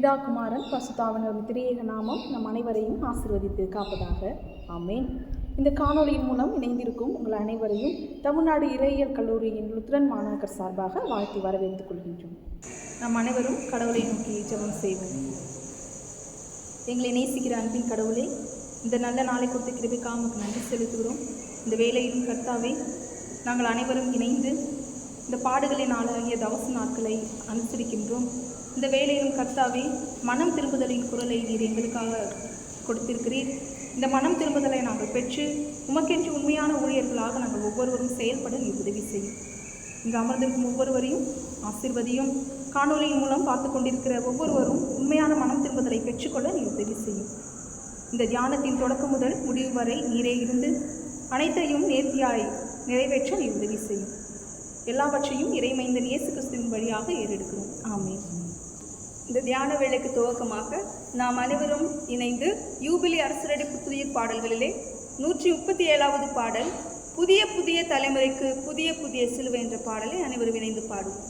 பிதா குமாரன் பசுதாவனர் திரியேக நாமம் நம் அனைவரையும் ஆசிர்வதித்து காப்பதாக. ஆமேன். இந்த காணொளியின் மூலம் இணைந்திருக்கும் உங்கள் அனைவரையும் தமிழ்நாடு இறையியல் கல்லூரியின் லுத்ரன் மாணாக்கர் சார்பாக வாழ்த்தி வரவேற்றுக் கொள்கின்றோம். நம் அனைவரும் கடவுளை நோக்கி ஜபம் செய்வோம். எங்களை நேசிக்கிற அன்பின் கடவுளே இந்த நல்ல நாளை கொடுத்த கிருபிக்காக நன்றி செலுத்துகிறோம். இந்த வேலையிலும் கர்த்தாவே நாங்கள் அனைவரும் இணைந்து இந்த பாடுகளின் நாளாகிய தவச நாட்களை அனுசரிக்கின்றோம். இந்த வேளையிலும் கர்த்தாவே மனம் திரும்புதலின் குரலை நீர் எங்களுக்காக கொடுத்திருக்கிறீர். இந்த மனம் திரும்புதலை நாங்கள் பெற்று உமக்கென்று உண்மையான ஊழியர்களாக நாங்கள் ஒவ்வொருவரும் செயல்பட நீ உதவி செய்யும். இங்கு அமர்ந்திருக்கும் ஒவ்வொருவரையும் ஆசிர்வதியும் காணொலியின் மூலம் பார்த்து கொண்டிருக்கிற ஒவ்வொருவரும் உண்மையான மனம் திரும்புதலை பெற்றுக்கொள்ள நீ உதவி செய்யும். இந்த தியானத்தின் தொடக்கம் முதல் முடிவு வரை நீரே இருந்து அனைத்தையும் நேர்த்தியாய் நிறைவேற்ற நீ உதவி செய்யும். எல்லாவற்றையும் இறைமைந்தன் இயேசு கிறிஸ்துவின் வழியாக ஏறெடுக்கிறோம். ஆமேன். இந்த தியான வேலைக்கு துவக்கமாக நாம் அனைவரும் இணைந்து யூபிலி அரசரடி புத்துயிர் பாடல்களிலே நூற்றி முப்பத்தி ஏழாவது பாடல் புதிய புதிய தலைமுறைக்கு புதிய புதிய சிலுவை என்ற பாடலை அனைவரும் இணைந்து பாடுவோம்.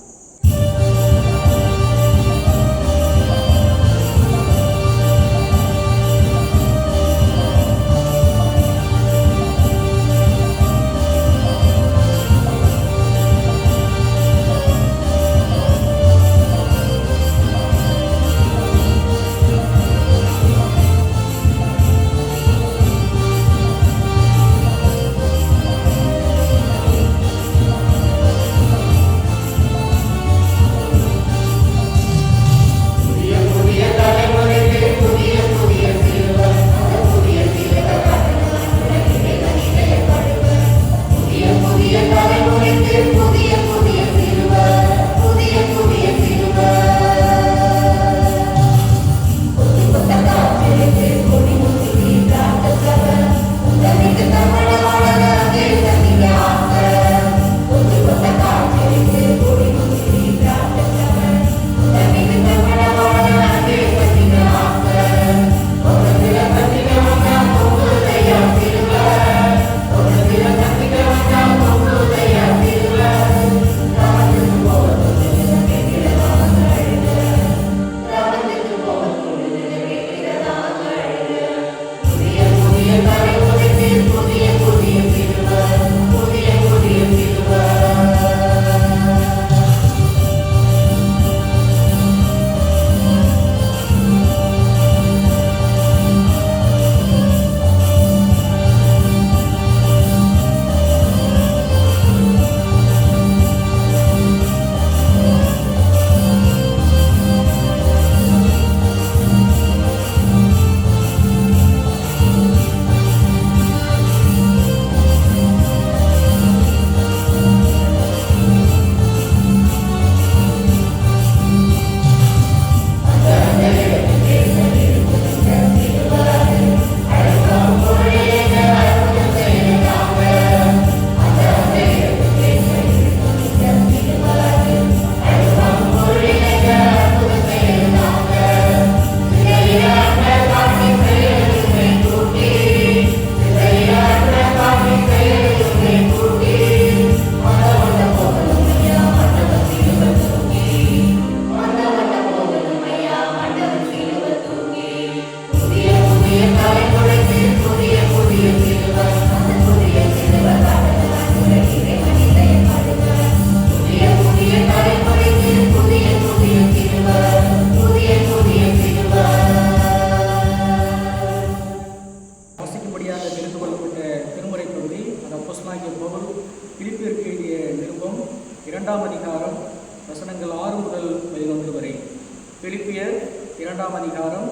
பிலிப்பியர் இரண்டாம் அதிகாரம்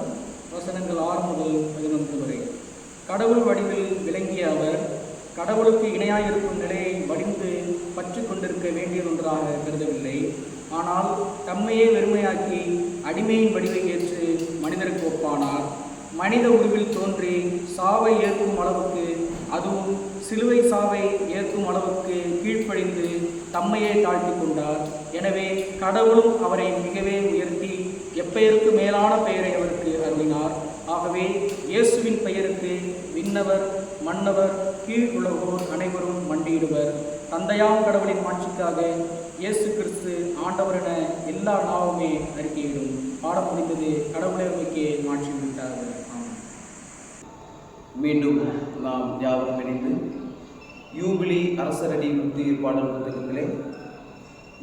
வசனங்கள் ஆறு முதல் பதினொன்று வரை. கடவுள் வடிவில் விளங்கிய அவர் கடவுளுக்கு இணையாயிருக்கும் நிலையை வடிந்து பற்றி கொண்டிருக்க வேண்டியதொன்றாக கருதவில்லை. ஆனால் தம்மையே வெறுமையாக்கி அடிமையின் வடிவை ஏற்று மனிதருக்கு ஒப்பானார். மனித உருவில் தோன்றி சாவை ஏற்கும் அளவுக்கு அதுவும் சிலுவை சாவை ஏற்கும் அளவுக்கு கீழ்ப்படிந்து தம்மையே தாழ்த்தி கொண்டார். எனவே கடவுளும் அவரை மிகவே உயர்த்தி எப்பெயருக்கு மேலான பெயரை அவருக்கு அருளினார்? ஆகவே இயேசுவின் பெயருக்கு விண்ணவர் மன்னவர் கீழ் உலகோர் அனைவரும் மண்டியிடுவர். தந்தையாம் கடவுளின் மாட்சிக்காக இயேசு கிறிஸ்து ஆண்டவர் என எல்லா நாவுமே அறிக்கையிடும். பாடம் முடிந்தது கடவுளை நோக்கி மாற்றி விட்டார்கள் மீண்டும் நாம் யாவரும் இணைந்து யூபிலி அரசரடி புத்துயிர் பாடல் புத்தகத்திலே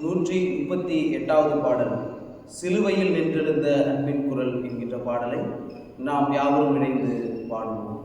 நூற்றி முப்பத்தி எட்டாவது பாடல். சிலுவையில் நின்றெழுந்த அன்பின் குரல் என்கின்ற பாடலை நாம் யாவரும் இணைந்து பாடுவோம்.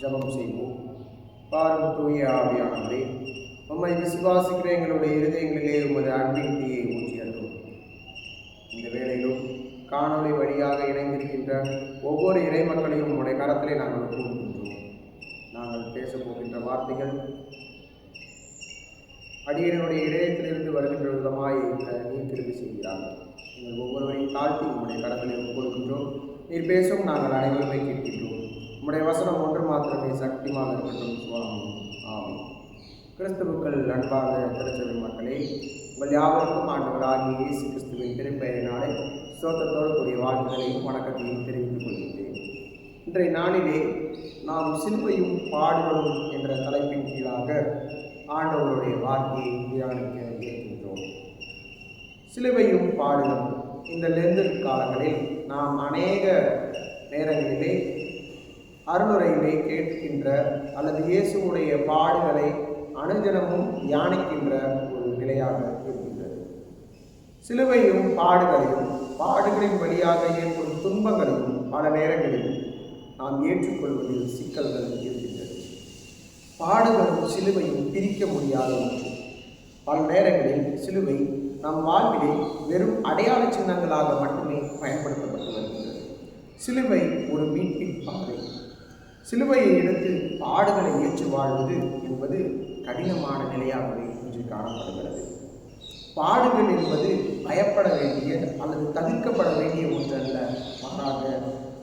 ஜெபம் செய்வோம். பாரம் தூய ஆவியானவரே உம்மை விசுவாசிக்கிற எங்களுடைய இருதயங்களிலே உமது அன்பின் தீயை ஊற்றியட்டும் இந்த வேளையிலும் காணொலி வழியாக இணைந்திருக்கின்ற ஒவ்வொரு இறைமக்களையும் உடைய கரத்திலே நாங்கள் ஒப்புக்கொள்கின்றோம். நாங்கள் பேசப் போகின்ற வார்த்தைகள் அடியனுடைய இதயத்திலிருந்து வருகின்ற விதமாய் நீர் திருப்பி செய்கிறார்கள் நீங்கள் ஒவ்வொருவரையும் தாழ்த்தி உங்களுடைய கடத்திலே ஒப்புக்கொள்கின்றோம். நீர் பேசும் நாங்கள் அனைவருமே கேட்கின்றோம். உம்முடைய வசனம் ஒன்று மாத்திரமே சக்திமாக இருக்கட்டும் சுவாமி ஆமாம் கிறிஸ்துவுக்கள் அன்பாக திருச்சபை மக்களே உங்கள் யாவருக்கும் ஆண்டவராகி இயேசு கிறிஸ்துவின் திருப்பெயரினாலே சோத்தத்தோடு கூடிய வாழ்த்துக்களையும் வணக்கத்தையும் தெரிவித்துக் கொள்கின்றேன். இன்றைய நாளிலே நாம் சிலுவையும் பாடுகளும் என்ற தலைப்பின் கீழாக ஆண்டவருடைய வார்த்தையை தியானிக்க இருக்கின்றோம். சிலுவையும் பாடுகளும் இந்த லெந்து காலங்களில் நாம் அநேக நேரங்களிலே அருளுரையிலே கேட்கின்ற அல்லது இயேசுவுடைய பாடுகளை அனுதினமும் தியானிக்கின்ற ஒரு நிலையாக இருக்கின்றது. சிலுவையும் பாடுகளையும் பாடுகளின் வழியாக ஏற்படும் துன்பங்களையும் பல நேரங்களில் நாம் ஏற்றுக்கொள்வதில் சிக்கல்கள் இருக்கின்றது. பாடுகளும் சிலுவையும் பிரிக்க முடியாத ஒன்று. பல நேரங்களில் சிலுவை நம் வாழ்விலே வெறும் அடையாள சின்னங்களாக மட்டுமே பயன்படுத்தப்பட்டு வருகின்றது சிலுவை ஒரு மீட்பின் சிலுவையை எடுத்து ஆடுகளை ஏற்று வாழ்வது என்பது கடினமான நிலையாகவே இன்று காணப்படுகிறது. பாடுகள் என்பது பயப்பட வேண்டிய அல்லது தவிர்க்கப்பட வேண்டிய ஒன்றல்ல. மாறாக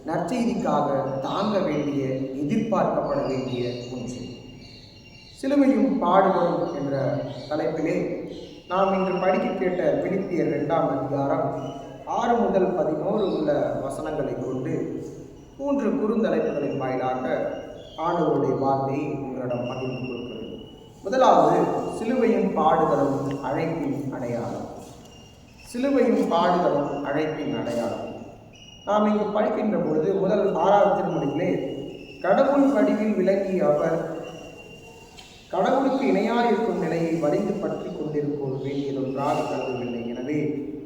நற்செய்திக்காக தாங்க வேண்டிய எதிர்பார்க்கப்பட வேண்டிய ஒன்று. சிலுவையும் பாடுகளும் என்ற தலைப்பிலே நாம் இன்று படிக்க கேட்ட பிலிப்பியர் இரண்டாம் அதிகாரம் ஆறு முதல் பதினோரு உள்ள வசனங்களை கொண்டு மூன்று குறுந்தலைப்புகளின் வாயிலாக ஆண்டவருடைய வார்த்தையை உங்களிடம் பகிர்ந்து கொள்கிறேன். முதலாவது சிலுவையும் பாடுகளும் அழைப்பின் அடையாளம். சிலுவையும் பாடுகளும் அழைப்பின் அடையாளம். நாம் இங்கு படிக்கின்ற பொழுது முதல் ஆறாவது திருமணிகளே கடவுள் வடிவில் விளங்கிய அவர் கடவுளுக்கு இணையாக இருக்கும் நிலையை வடிந்து பற்றி கொண்டிருப்போர் வேண்டியதொன்றாக கருதவில்லை. எனவே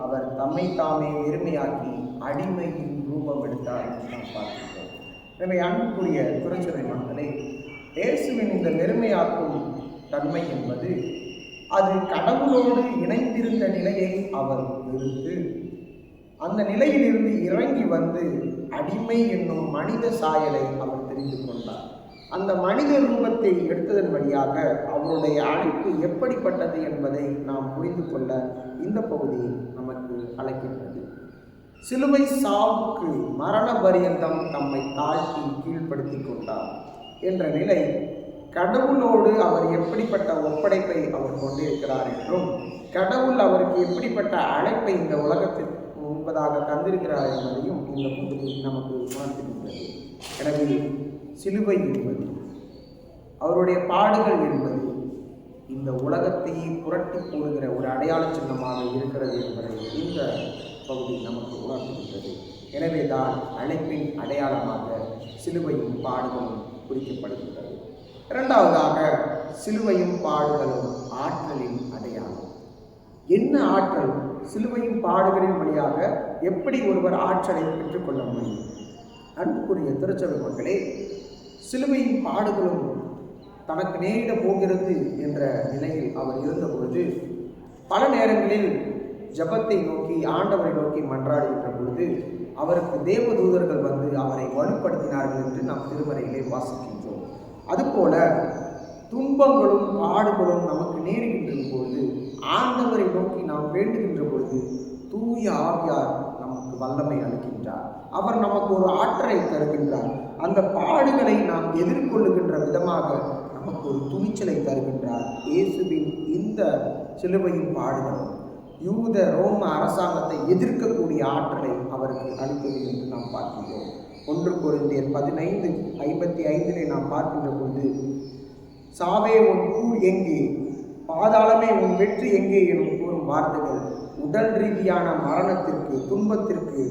அவர் தம்மை தாமே வெறுமையாக்கி அடிமையின் ரூபம் எடுத்தார் என்று நாம் பார்க்கிறோம் எனவே அன்புக்குரிய துறைச்சபை மக்களே இயேசுவின் இந்த நெருமையாக்கும் தன்மை என்பது அது கடவுளோடு இணைந்திருந்த நிலையை அவர் வெறுத்து அந்த நிலையிலிருந்து இறங்கி வந்து அடிமை என்னும் மனித சாயலை அவர் தெரிந்து கொண்டார். அந்த மனித ரூபத்தை எடுத்ததன் வழியாக அவருடைய அழைப்பு எப்படிப்பட்டது என்பதை நாம் புரிந்து கொள்ள இந்த பகுதி நமக்கு அழைக்கின்றது. சிலுவை சாவுக்கு மரண பரியந்தம் தம்மை தாழ்த்தி கீழ்ப்படுத்தி கொண்டார் என்ற நிலை கடவுளோடு அவர் எப்படிப்பட்ட ஒப்படைப்பை அவர் கொண்டிருக்கிறார் என்றும் கடவுள் அவருக்கு எப்படிப்பட்ட அழைப்பை இந்த உலகத்திற்கு முன்பதாக தந்திருக்கிறார் என்பதையும் இந்த பகுதி நமக்கு உணர்த்துகின்றது. எனவே சிலுவை என்பது அவருடைய பாடுகள் என்பது இந்த உலகத்தையே புரட்டி போடுகிற ஒரு அடையாள சின்னமாக இருக்கிறது என்பதை இந்த பகுதி நமக்கு உணர்த்துகின்றது. எனவே தான் அழைப்பின் அடையாளமாக சிலுவையும் பாடுகளும் குறிக்கப்படுகின்றது. இரண்டாவதாக சிலுவையும் பாடுகளும் ஆற்றலின் அடையாளம். என்ன ஆற்றல்? சிலுவையும் பாடுகளின் வழியாக எப்படி ஒருவர் ஆற்றலை பெற்றுக்கொள்ள முடியும்? அன்புக்குரிய திருச்சபை மக்களே சிலுவையின் பாடுகளும் தனக்கு நேரிட போகிறது என்ற நிலையில் அவர் இருந்தபொழுது பல நேரங்களில் ஜபத்தை நோக்கி ஆண்டவரை நோக்கி மன்றாடுகின்ற பொழுது அவருக்கு தேவதூதர்கள் வந்து அவரை வலுப்படுத்தினார்கள் என்று நாம் திருமறையிலே வாசிக்கின்றோம். அதுபோல துன்பங்களும் பாடுகளும் நமக்கு நேருகின்ற பொழுது ஆண்டவரை நோக்கி நாம் வேண்டுகின்ற பொழுது தூய ஆவியார் நமக்கு வல்லமை அளிக்கின்றார். அவர் நமக்கு ஒரு ஆற்றலை தருகின்றார். அந்த பாடுகளை நாம் எதிர்கொள்ளுகின்ற விதமாக நமக்கு ஒரு துணிச்சலை தருகின்றார். இயேசுவின் இந்த சிலுவையும் பாடுகளும் யூத ரோம அரசாங்கத்தை எதிர்க்கக்கூடிய ஆற்றலை அவருக்கு அளித்தது என்று நாம் பார்க்கின்றோம். ஒன்று குருந்தியர் பதினைந்து ஐம்பத்தி ஐந்திலே நாம் பார்க்கின்ற பொழுது சாவே உன் ஊர் எங்கே? பாதாளமே உன் வெற்றி எங்கே? எனும் கூறும் வார்த்தைகள் உடல் ரீதியான மரணத்திற்கு துன்பத்திற்கு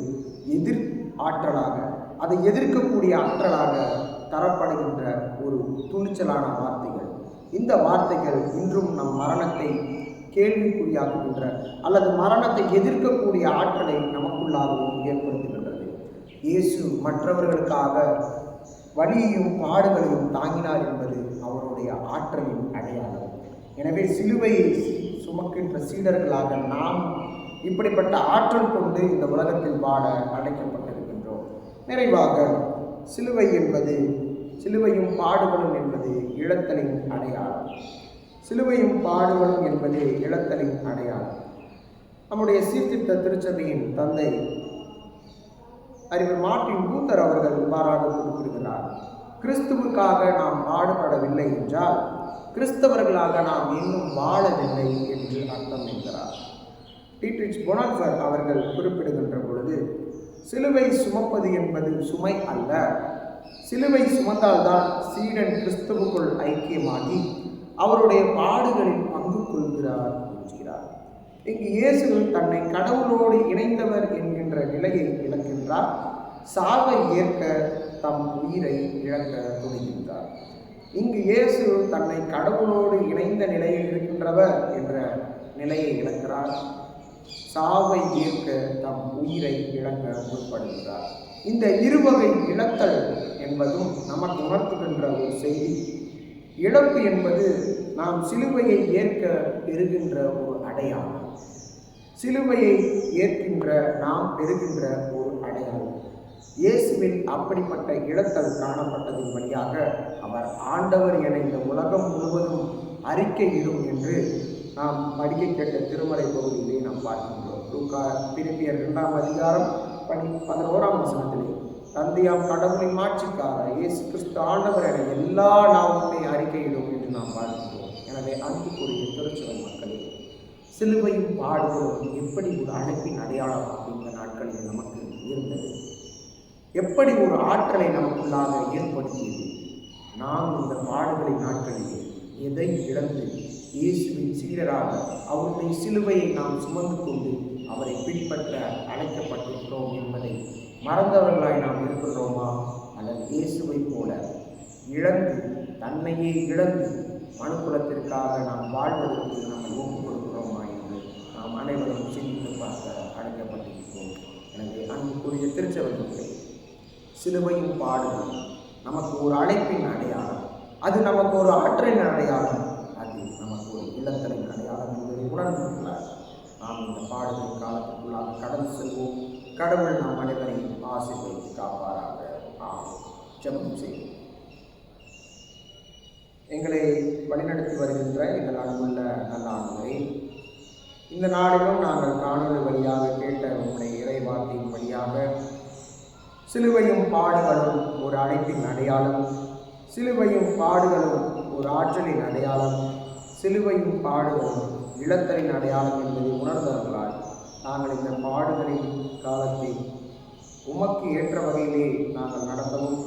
எதிர் ஆற்றலாக அதை எதிர்க்கக்கூடிய ஆற்றலாக தரப்படுகின்ற ஒரு துணிச்சலான வார்த்தைகள். இந்த வார்த்தைகள் இன்றும் நம் மரணத்தை கேள்விக்குறியாக்குகின்ற அல்லது மரணத்தை எதிர்க்கக்கூடிய ஆற்றலை நமக்குள்ளாகவும் ஏற்படுத்துகின்றது. இயேசு மற்றவர்களுக்காக வலியையும் பாடுகளையும் தாங்கினார் என்பது அவருடைய ஆற்றலின் அடையாளம். எனவே சிலுவையை சுமக்கின்ற சீடர்களாக நாம் இப்படிப்பட்ட ஆற்றல் கொண்டு இந்த உலகத்தில் வாழ அழைக்கப்பட்டிருக்கின்றோம். நிறைவாக சிலுவை என்பது சிலுவையும் பாடுகளும் என்பது இழத்தலின் அடையாளம். சிலுவையும் பாடுகளும் என்பதே இழத்தலின் அடையாளம். நம்முடைய சீர்திருத்த திருச்சபையின் தந்தை அறிவர் மார்ட்டின் கூத்தர் அவர்கள் இவ்வாறாக குறிப்பிடுகிறார் கிறிஸ்துவுக்காக நாம் பாடுபடவில்லை என்றால் கிறிஸ்தவர்களாக நாம் இன்னும் வாழவில்லை என்று அர்த்தம் என்கிறார். டீட்ரிச் பொனால்ஃபர் அவர்கள் குறிப்பிடுகின்ற பொழுது சிலுவை சுமப்பது என்பது சுமை அல்ல. சிலுவை சுமந்தால்தான் சீடன் கிறிஸ்துவுக்குள் ஐக்கியமாகி அவருடைய பாடுகளில் பங்கு கொள்கிறார் என்கிறார் இங்கு இயேசு தன்னை கடவுளோடு இணைந்தவர் என்கின்ற நிலையை இழக்கின்றார் சாவை ஏற்க தம் உயிரை இழக்க துணிகின்றார். இங்கு இயேசு தன்னை கடவுளோடு இணைந்த நிலையில் இருக்கின்றவர் என்ற நிலையை இழக்கிறார் சாவை ஏற்க தம் உயிரை இழக்க முற்படுகிறார். இந்த இருவகை இழத்தல் என்பதும் நமக்கு உணர்த்துகின்ற ஒரு செய்தி. இழப்பு என்பது நாம் சிலுவையை ஏற்க பெறுகின்ற ஒரு அடையாளம். சிலுவையை ஏற்கின்ற நாம் பெறுகின்ற ஒரு அடையாளம். இயேசுவில் அப்படிப்பட்ட இழத்தல் காணப்பட்டதின் வழியாக அவர் ஆண்டவர் என இந்த உலகம் முழுவதும் அறிக்கையிடும் என்று நாம் படிக்க கேட்ட திருமறை பகுதியிலே நாம் பார்க்கின்றோம். லூக்கா திருப்பிய இரண்டாம் அதிகாரம் பனி பதினோராம் வசனத்திலே. தந்தையாம் கடவுளின் மாட்சிக்கார இயேசு கிறிஸ்து ஆண்டவர் என எல்லா நாவுமே அறிக்கையிடும் என்று நாம் பார்க்கின்றோம் எனவே அன்புக்குரிய திருச்சுவை மக்களே சிலுவையும் பாடுகளும் எப்படி ஒரு அழைப்பின் அடையாளமாக இந்த நாட்களில் நமக்கு இருந்தது. எப்படி ஒரு ஆற்றலை நமக்குள்ளாக ஏற்படுத்தியது? நாம் இந்த பாடுகளின் நாட்களிலே எதை இழந்து இயேசுவின் சீரராக அவருடைய சிலுவையை நாம் சுமந்து கொண்டு அவரை பின்பற்ற அழைக்கப்பட்டிருக்கிறோம் என்பதை மறந்தவர்களாய் நாம் இருக்கிறோமா அல்லது இயேசுவை போல இழந்து தன்னையே இழந்து மனுக்குலத்திற்காக நாம் வாழ்வதற்கு நம்மை ஒப்புக் கொடுக்கிறோமா என்று நாம் அனைவரும் சிந்தித்து பார்க்க அழைக்கப்பட்டிருக்கிறோம் எனவே அன்புக்குரிய திருச்சபைகளே சிலுவையும் பாடுகள் நமக்கு ஒரு அழைப்பின் அடையாளம் அது நமக்கு ஒரு ஆற்றலின் அடையாளம் அது நமக்கு ஒரு இல்லத்தலின் அடையாளம் என்பதை உணர்ந்துள்ளார் நாம் இந்த பாடுதல் காலத்துக்குள்ளாக கடந்து செல்வோம். கடவுள் நாம் அனைவரையும் ஆசீர்வதித்து காப்பாராக. ஆம் ஜெபம் செய்வோம். எங்களை வழிநடத்தி வருகின்ற எங்கள் அன்புள்ள நல்ல இந்த நாளிலும் நாங்கள் காணொலி வழியாக கேட்ட உங்களுடைய இறைவார்த்தையின் வழியாக சிலுவையும் பாடுகளும் ஒரு அழைப்பின் அடையாளம் சிலுவையும் பாடுகளும் ஒரு ஆற்றலின் அடையாளம் சிலுவையும் பாடுகளும் இழத்தலின் அடையாளம் என்பதை உணர்ந்தவர்களால் நாங்கள் இந்த உமக்கு ஏற்ற வகையிலே நாங்கள் நடத்தவும்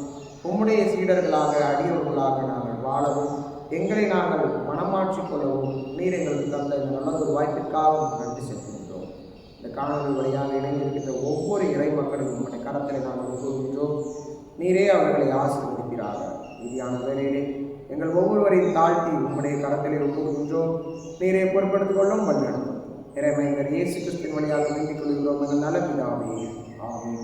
உம்முடைய சீடர்களாக அடியவர்களாக நாங்கள் வாழவும் எங்களை நாங்கள் மனமாற்றிக் கொள்ளவும் நீர் எங்களுக்கு தந்த இந்த நல்லதொரு வாய்ப்பிற்காகவும் நன்றி செலுத்துகின்றோம். இந்த காணொலி வழியாக இணைந்திருக்கின்ற ஒவ்வொரு இறை மக்களும் உங்களுடைய கரத்தில் நாங்கள் ஒப்புகின்றோம் நீரே அவர்களை ஆசீர்வதிக்கிறார்கள் இறுதியான வேலையிலே எங்கள் ஒவ்வொருவரையும் தாழ்த்தி உம்முடைய கரத்திலே ஒப்புகின்றோம் நீரை பொறுப்படுத்திக் கொள்ளும் வழிநடத்தும் இறைமையர் இயேசு கிறிஸ்தின் வழியாக வேண்டிக் கொள்கிறோம் எங்கள் நல்ல பிதாவே. ஆமீன்.